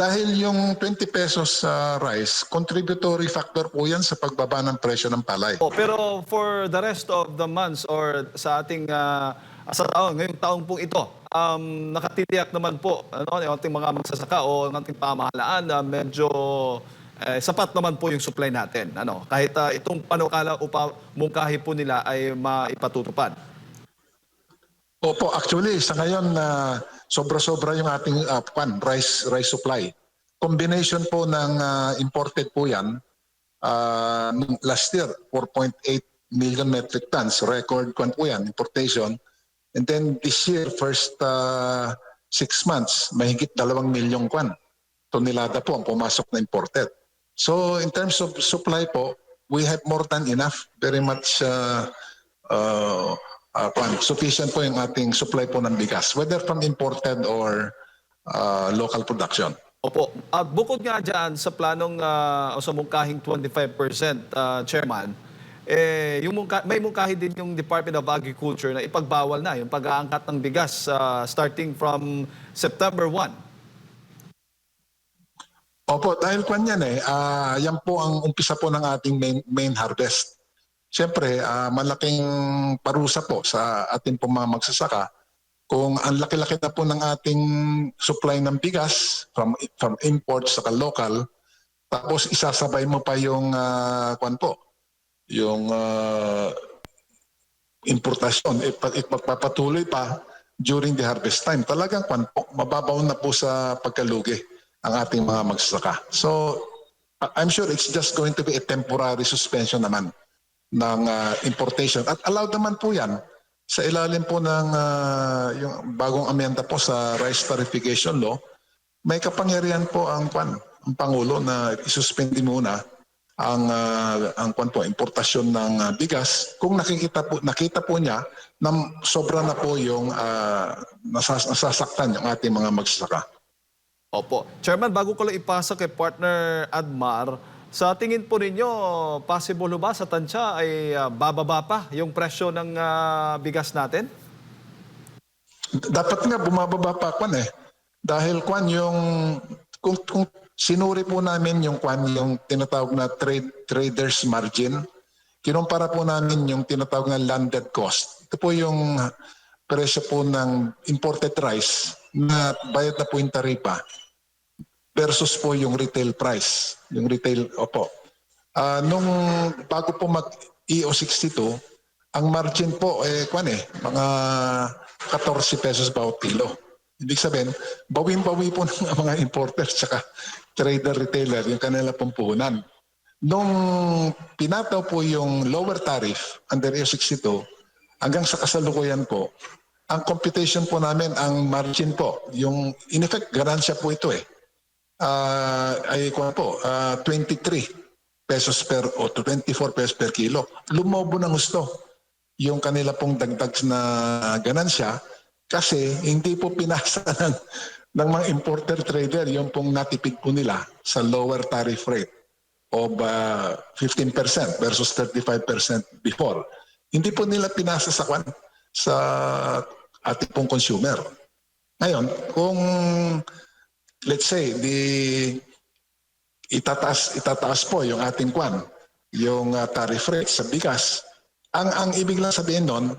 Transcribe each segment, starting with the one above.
Dahil yung 20 pesos sa rice, contributory factor po yan sa pagbaba ng presyo ng palay. Oh, pero for the rest of the months or sa ating ah, sa taon, ngayong taong pong ito, um, nakatitiyak naman po ano, yung ating mga magsasaka o ang ating pamahalaan na medyo eh, sapat naman po yung supply natin. Ano, kahit ah, itong panukala upa mungkahi po nila ay maipatutupad. Opo, actually, sa ngayon, na sobra-sobra yung ating uh, pan, rice, rice supply. Combination po ng ah, imported po yan. nung last year, 4.8 million metric tons. Record kwan po yan, importation. And then this year, first ah, six months, mahigit dalawang milyong kwan. Tonelada po ang pumasok na imported. So in terms of supply po, we have more than enough. Very much uh, uh, uh, sufficient po yung ating supply po ng bigas, whether from imported or uh, local production. Opo. At bukod nga dyan sa planong ah, o sa mungkahing 25% ah, chairman, eh, yung mungka, may mungkahi din yung Department of Agriculture na ipagbawal na yung pag-aangkat ng bigas ah, starting from September 1. Opo, dahil kwan yan eh, ah, yan po ang umpisa po ng ating main, main harvest. Siyempre, ah, malaking parusa po sa ating pong mga magsasaka kung ang laki-laki na po ng ating supply ng bigas from from import sa local, tapos isasabay mo pa yung uh, kwan po, yung ah, importasyon, ipa- ipagpapatuloy pa during the harvest time. Talagang kwan po, mababaw na po sa pagkalugi ang ating mga magsasaka. So, I'm sure it's just going to be a temporary suspension naman ng ah, importation. At allowed naman po yan sa ilalim po ng ah, yung bagong amenda po sa rice tarification law, may kapangyarihan po ang kwan, ang pangulo na isuspindi muna ang ah, ang kwan po importasyon ng ah, bigas kung nakikita po nakita po niya na sobra na po yung ah, nasas, nasasaktan yung ating mga magsasaka. Opo. Chairman, bago ko lang ipasa kay partner Admar, sa tingin po ninyo, possible ba sa tansya ay ah, bababa pa yung presyo ng ah, bigas natin? dapat nga bumababa pa kwan eh. Dahil kwan yung kung, kung sinuri po namin yung kwan yung tinatawag na trade traders margin, kinumpara po namin yung tinatawag na landed cost. Ito po yung presyo po ng imported rice na bayad na po yung taripa versus po yung retail price. Yung retail, opo. Ah, nung bago po mag EO62, ang margin po, eh, kwan eh, mga 14 pesos bawat kilo. Ibig sabihin, bawin-bawi po ng mga importer tsaka trader retailer yung kanila pong puhunan. Nung pinataw po yung lower tariff under EO62, hanggang sa kasalukuyan po, ang computation po namin, ang margin po, yung in effect, ganansya po ito eh. Ah, ay kung po, ah, 23 pesos per o 24 pesos per kilo. Lumobo ng gusto yung kanila pong dagdag na ganansya kasi hindi po pinasa ng, ng mga importer trader yung pong natipid po nila sa lower tariff rate of uh, 15% versus 35% before. Hindi po nila pinasa sa kwan sa ating pong consumer. Ngayon, kung let's say the itataas itataas po yung ating kwan, yung uh, tariff rate sa bigas. Ang ang ibig lang sabihin noon,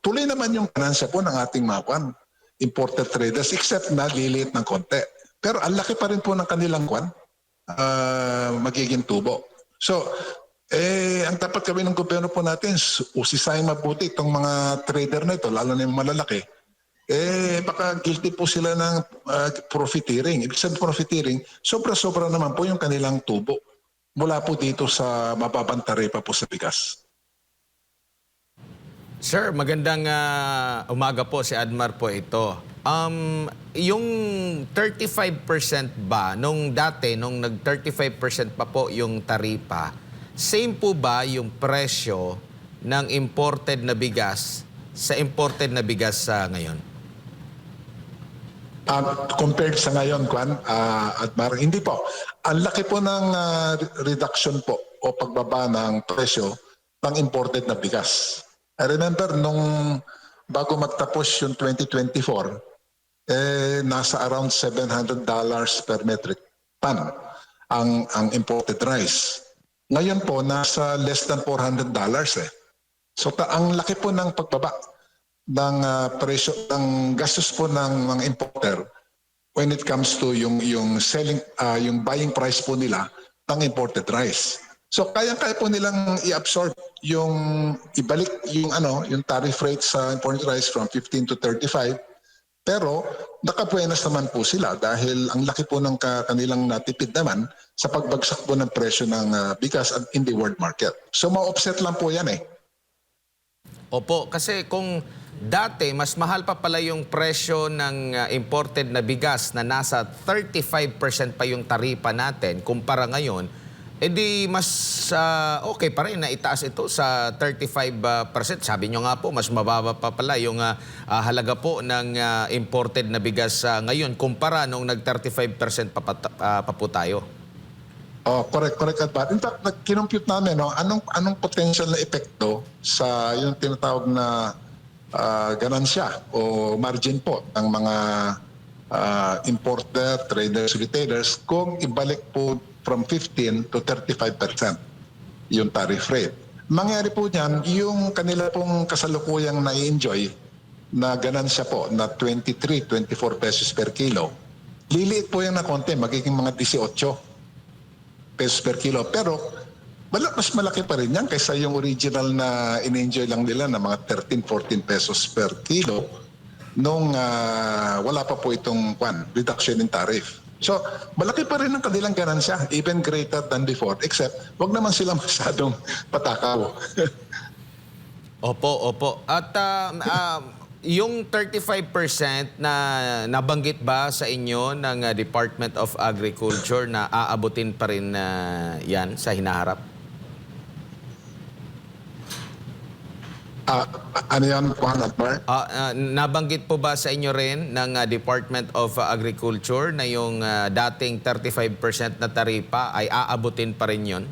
tuloy naman yung ganansya po ng ating mga kwan, imported traders except na liliit ng konti. Pero ang laki pa rin po ng kanilang kwan, ah, magiging tubo. So, eh, ang dapat gawin ng gobyerno po natin, usisayin mabuti itong mga trader na ito, lalo na yung malalaki, eh baka guilty po sila ng uh, profiteering. Ibig sabihin profiteering, sobra-sobra naman po yung kanilang tubo mula po dito sa mababang taripa po sa bigas. Sir, magandang ah, umaga po si Admar po ito. Um, yung 35% ba, nung dati, nung nag-35% pa po yung taripa, same po ba yung presyo ng imported na bigas sa imported na bigas sa ngayon? Um, compared sa ngayon, Kwan, ah, at Mar, hindi po. Ang laki po ng re- reduction po o pagbaba ng presyo ng imported na bigas. I remember nung bago magtapos yung 2024, eh, nasa around $700 per metric ton ang, ang imported rice. Ngayon po, nasa less than $400 eh. So ta- ang laki po ng pagbaba ng ah, presyo ng gastos po ng mga importer when it comes to yung yung selling ah, yung buying price po nila ng imported rice. So kaya-kaya po nilang i-absorb yung ibalik yung ano, yung tariff rate sa imported rice from 15 to 35 pero nakabuenas naman po sila dahil ang laki po ng ka- kanilang natipid naman sa pagbagsak po ng presyo ng ah, bigas in the world market. So ma-offset lang po yan eh. Opo, kasi kung dati mas mahal pa pala yung presyo ng uh, imported na bigas na nasa 35% pa yung taripa natin kumpara ngayon, edi mas uh, okay pa rin na itaas ito sa 35%. Sabi nyo nga po, mas mababa pa pala yung uh, uh, halaga po ng uh, imported na bigas uh, ngayon kumpara nung nag-35% pa, pa, uh, pa po tayo. Oh, correct, correct at bad. In fact, nag- kinompute namin, no, anong, anong potential na epekto sa yung tinatawag na ah, ganansya o margin po ng mga ah, importer, traders, retailers kung ibalik po from 15 to 35 percent yung tariff rate. Mangyari po niyan, yung kanila pong kasalukuyang na-enjoy na ganansya po na 23, 24 pesos per kilo, liliit po yan na konti, magiging mga 18 pesos per kilo. Pero mas malaki pa rin yan kaysa yung original na in-enjoy lang nila na mga 13, 14 pesos per kilo nung ah, wala pa po itong kwan, reduction in tariff. So, malaki pa rin ang kanilang ganansya, even greater than before, except wag naman sila masyadong patakaw. Opo, opo. At ah, ah, yung 35% na nabanggit ba sa inyo ng ah, Department of Agriculture na aabutin pa rin na yan sa hinaharap? Ah, ano yan, at Mark? Ah, ah, nabanggit po ba sa inyo rin ng ah, Department of Agriculture na yung ah, dating 35% na taripa ay aabutin pa rin yon?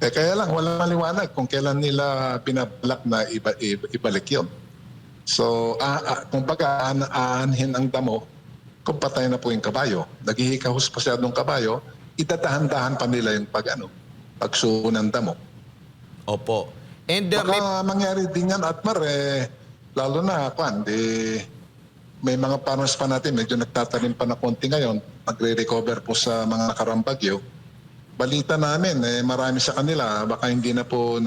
Eh, kaya lang, wala maliwanag kung kailan nila pinabalak na iba, iba- ibalik yun. So, ah, ah, kung baga, aan, aanhin ang damo, kung patay na po yung kabayo, naghihikahos pa siya ng kabayo, itatahan-dahan pa nila yung pag, ano, pagsuho ng damo. Opo. And ah, Baka may mangyari din yan, Atmar, eh, lalo na, kwan, di, may mga partners pa natin, medyo nagtatanim pa na konti ngayon, nagre-recover po sa mga nakarang bagyo. Balita namin, eh, marami sa kanila, baka hindi na po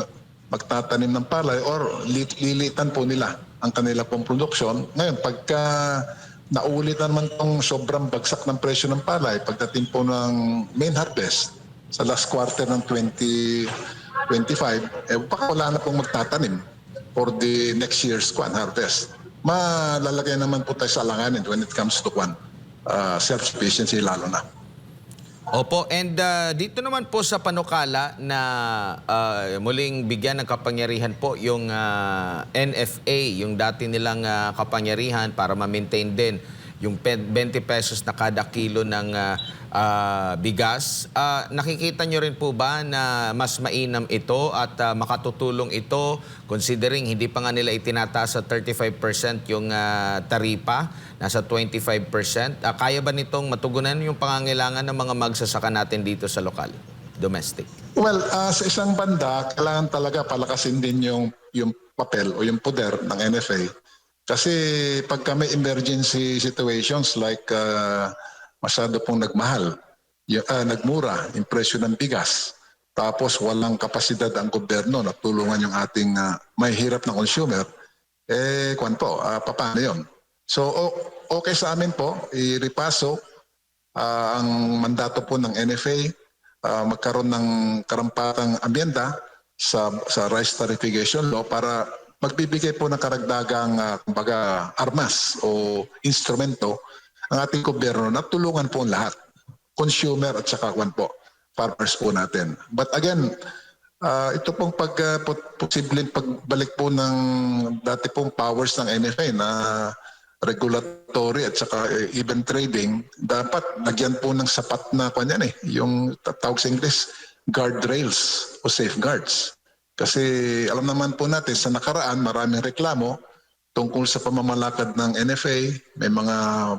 magtatanim ng palay or li- lilitan po nila ang kanila pong produksyon. Ngayon, pagka naulit na naman tong sobrang bagsak ng presyo ng palay, pagdating po ng main harvest sa last quarter ng 2025, eh, baka wala na pong magtatanim for the next year's kwan harvest. Malalagay naman po tayo sa alanganin when it comes to kwan, uh, self-sufficiency lalo na. Opo, and uh, dito naman po sa panukala na uh, muling bigyan ng kapangyarihan po yung uh, NFA, yung dati nilang uh, kapangyarihan para ma-maintain din yung pe- 20 pesos na kada kilo ng uh, uh, bigas. Uh, nakikita nyo rin po ba na mas mainam ito at uh, makatutulong ito considering hindi pa nga nila itinataas sa 35% yung uh, taripa, nasa 25%. Uh, kaya ba nitong matugunan yung pangangailangan ng mga magsasaka natin dito sa lokal, domestic? Well, uh, sa isang banda, kailangan talaga palakasin din yung, yung papel o yung poder ng NFA. Kasi pagka may emergency situations like uh, masyado pong nagmahal, uh, nagmura, yung presyo ng bigas, tapos walang kapasidad ang gobyerno na tulungan yung ating uh, may hirap na consumer, eh, kwan po, uh, paano yun? So, okay sa amin po, i-repaso Ah, ang mandato po ng NFA ah, magkaroon ng karampatang amyenda sa sa rice tariffication law para magbibigay po ng karagdagang ah, kumbaga armas o instrumento ang ating gobyerno na tulungan po ang lahat consumer at saka kwan po farmers po natin but again ah, ito pong pag uh, posibleng pagbalik po ng dati pong powers ng NFA na regulatory at saka eh, even trading, dapat nagyan po ng sapat na kanyan eh, yung tawag sa English, guardrails o safeguards. Kasi alam naman po natin sa nakaraan maraming reklamo tungkol sa pamamalakad ng NFA, may mga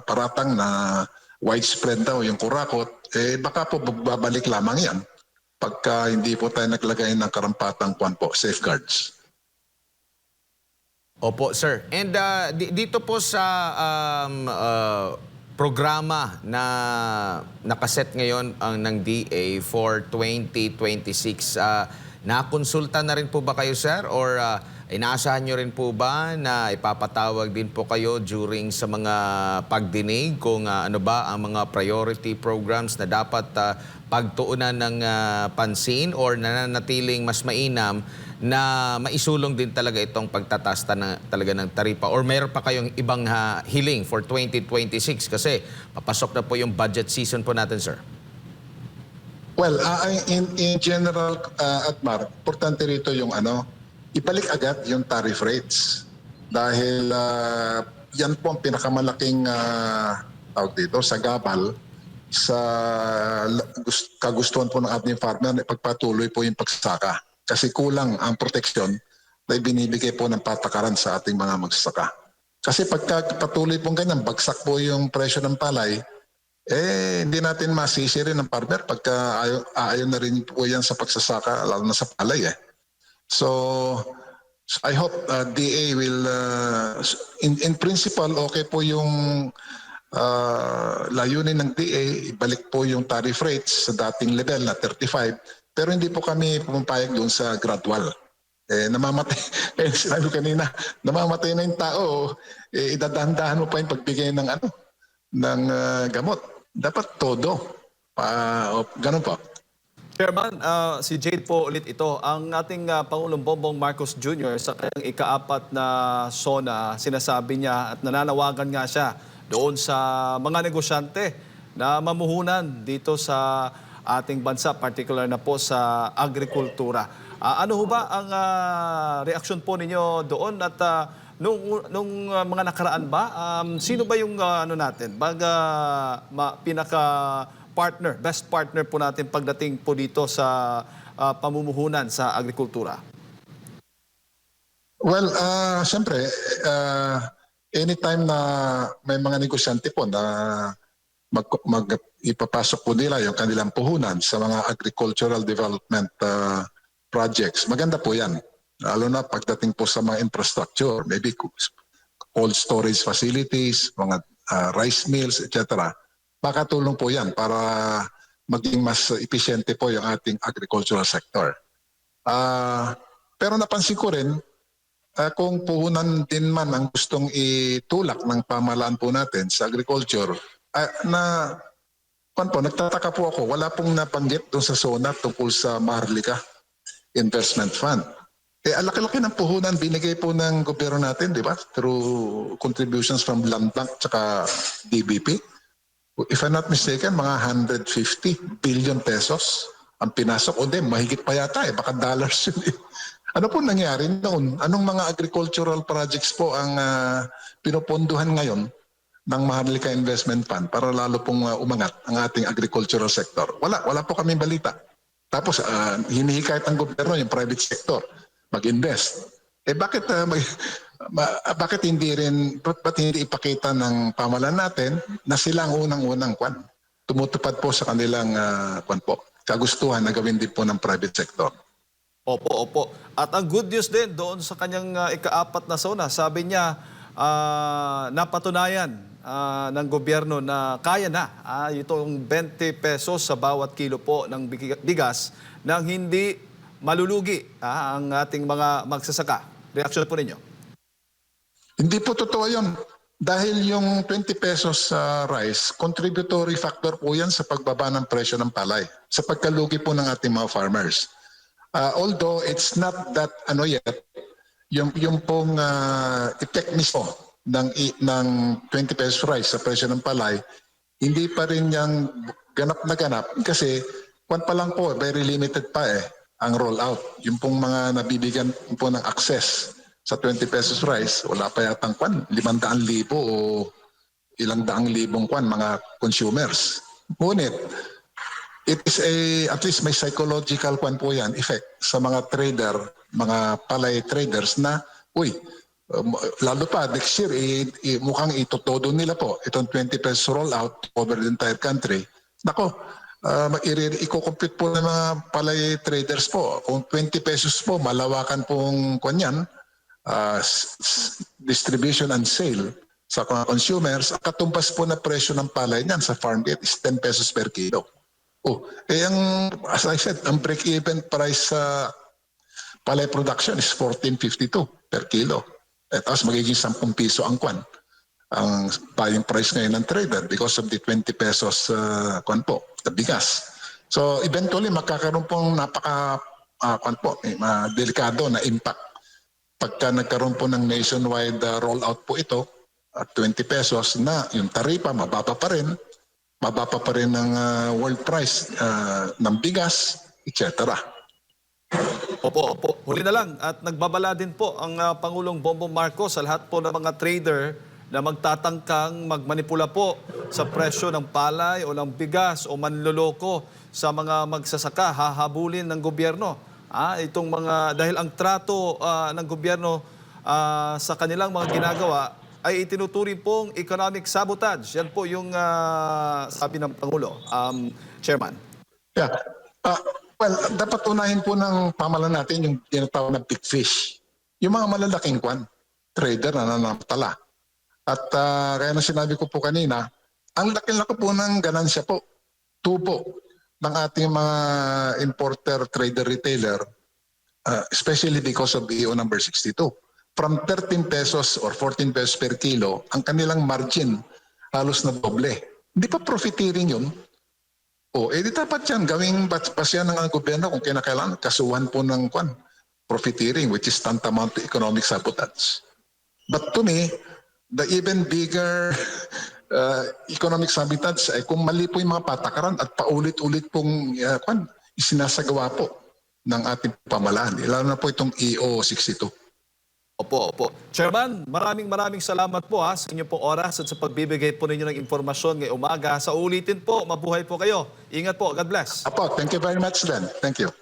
paratang na widespread daw yung kurakot, eh baka po babalik lamang yan pagka hindi po tayo naglagay ng karampatang kwan po, safeguards. Opo, sir. And uh, di- dito po sa um, uh, programa na nakaset ngayon ang ng DA for 2026, uh, nakonsulta na rin po ba kayo, sir? Or uh, inaasahan nyo rin po ba na ipapatawag din po kayo during sa mga pagdinig kung uh, ano ba ang mga priority programs na dapat uh, pagtuunan ng uh, pansin or nananatiling mas mainam na maisulong din talaga itong pagtatasta na talaga ng taripa or mayroon pa kayong ibang ha, hiling for 2026 kasi papasok na po yung budget season po natin, sir. Well, uh, in, in general, uh, Atmar, importante rito yung ano, ibalik agad yung tariff rates. Dahil uh, yan po ang pinakamalaking uh, tawag dito, sa gabal sa kagustuhan po ng ating farmer na ipagpatuloy po yung pagsasaka. Kasi kulang ang proteksyon na ibinibigay po ng patakaran sa ating mga magsasaka. Kasi pagka patuloy pong ganyan, bagsak po yung presyo ng palay, eh, hindi natin masisi rin ng farmer pagka ayaw, ayaw na rin po yan sa pagsasaka, lalo na sa palay eh. So, I hope uh, DA will, uh, in, in principle, okay po yung uh, layunin ng DA, ibalik po yung tariff rates sa dating level na 35, pero hindi po kami pumapayag doon sa gradual. Eh, namamatay, eh, sinabi kanina, namamatay na yung tao, eh, idadahan-dahan mo pa yung pagbigay ng ano, ng uh, gamot. Dapat todo. O, ganun po. Chairman, ah, si Jade po ulit ito. Ang ating ah, Pangulong Bongbong Marcos Jr. sa kanyang ikaapat na SONA, sinasabi niya at nananawagan nga siya doon sa mga negosyante na mamuhunan dito sa ating bansa, particular na po sa agrikultura. Ah, ano ho ba ang ah, reaksyon po ninyo doon at ah, nung, nung ah, mga nakaraan ba, um, sino ba yung ah, ano natin, baga ma, pinaka partner, best partner po natin pagdating po dito sa ah, pamumuhunan sa agrikultura? Well, uh, siyempre, uh, anytime na may mga negosyante po na mag, mag, ipapasok po nila yung kanilang puhunan sa mga agricultural development uh, projects, maganda po yan. Lalo na pagdating po sa mga infrastructure, maybe cold storage facilities, mga uh, rice mills, etc. Makatulong po yan para maging mas eficiente po yung ating agricultural sector. Ah, pero napansin ko rin, Ah, kung puhunan din man ang gustong itulak ng pamalaan po natin sa agriculture, ah, na pan po, nagtataka po ako, wala pong nabanggit doon sa SONA tungkol sa Maharlika Investment Fund. Eh, ang laki-laki ng puhunan binigay po ng gobyerno natin, di ba? Through contributions from Land Bank tsaka DBP. If I'm not mistaken, mga 150 billion pesos ang pinasok. O di, mahigit pa yata eh, baka dollars yun eh. Ano po nangyari noon? Anong mga agricultural projects po ang ah, pinuponduhan ngayon ng Maharlika Investment Fund para lalo pong ah, umangat ang ating agricultural sector? Wala, wala po kami balita. Tapos uh, hinihikayat ng gobyerno yung private sector mag-invest. Eh bakit ah, mag- ma- bakit hindi rin ba't, hindi ipakita ng pamalan natin na sila ang unang-unang kwan tumutupad po sa kanilang ah, kwan po kagustuhan na gawin din po ng private sector. Opo, opo. At ang good news din doon sa kanyang ah, ikaapat na SONA, sabi niya, ah, napatunayan ah, ng gobyerno na kaya na ah, itong 20 pesos sa bawat kilo po ng bigas nang hindi malulugi ah, ang ating mga magsasaka. Reaksyon po ninyo? Hindi po totoo yun. Dahil yung 20 pesos sa rice, contributory factor po yan sa pagbaba ng presyo ng palay, sa pagkalugi po ng ating mga farmers. Uh, although it's not that ano yet, yung, yung pong uh, effect mismo ng, ng 20 pesos rice sa presyo ng palay, hindi pa rin yung ganap na ganap kasi kwan pa lang po, very limited pa eh ang rollout. Yung pong mga nabibigyan po ng access sa 20 pesos rice, wala pa yatang kwan, 500,000 o ilang daang libong kwan mga consumers. Ngunit, it is a, at least may psychological kwan po yan, effect sa mga trader, mga palay traders na, uy, Um, lalo pa, next year, i, i- mukhang itotodo nila po. Itong 20 pesos rollout over the entire country. Nako, uh, i-compute po ng mga palay traders po. Kung 20 pesos po, malawakan pong kanyan, uh, s- distribution and sale sa consumers, ang katumbas po na presyo ng palay niyan sa farm gate is 10 pesos per kilo. Oh, eh ang, as I said, ang break-even price sa palay production is 14.52 per kilo. At tapos magiging 10 piso ang kwan. Ang buying price ngayon ng trader because of the 20 pesos uh, kwan po, the bigas. So eventually magkakaroon pong napaka uh, kwan po, ma- delikado na impact pagka nagkaroon po ng nationwide uh, rollout po ito at 20 pesos na yung taripa mababa pa rin, mababa pa rin ng uh, world price uh, ng bigas, etc. Opo, opo. Huli na lang at nagbabala din po ang ah, Pangulong Bongbong Marcos sa lahat po ng mga trader na magtatangkang magmanipula po sa presyo ng palay o ng bigas o manloloko sa mga magsasaka, hahabulin ng gobyerno. Ah, itong mga dahil ang trato ah, ng gobyerno ah, sa kanilang mga ginagawa ay itinuturing pong economic sabotage. Yan po yung ah, sabi ng Pangulo, um, Chairman. Yeah. Ah, well, dapat unahin po ng pamalan natin yung tinatawag na big fish. Yung mga malalaking kwan, trader na nanamtala. At ah, kaya na sinabi ko po kanina, ang laki-laki po ng ganansya po, tubo ng ating mga importer, trader, retailer, uh, especially because of EO number 62. From 13 pesos or 14 pesos per kilo, ang kanilang margin halos na doble. Hindi pa profiteering yun. O, eh di dapat yan, gawing basyan ng gobyerno kung kinakailangan, kasuhan po ng kwan, profiteering, which is tantamount to economic sabotage. But to me, the even bigger uh, economic sabotage ay kung mali po yung mga patakaran at paulit-ulit pong uh, kwan, isinasagawa po ng ating pamalaan. Lalo na po itong E EO 62. Opo, opo. Chairman, maraming maraming salamat po ha, sa inyong pong oras at sa pagbibigay po ninyo ng impormasyon ngayong umaga. Sa ulitin po, mabuhay po kayo. Ingat po. God bless. Apo, thank you very much then. Thank you.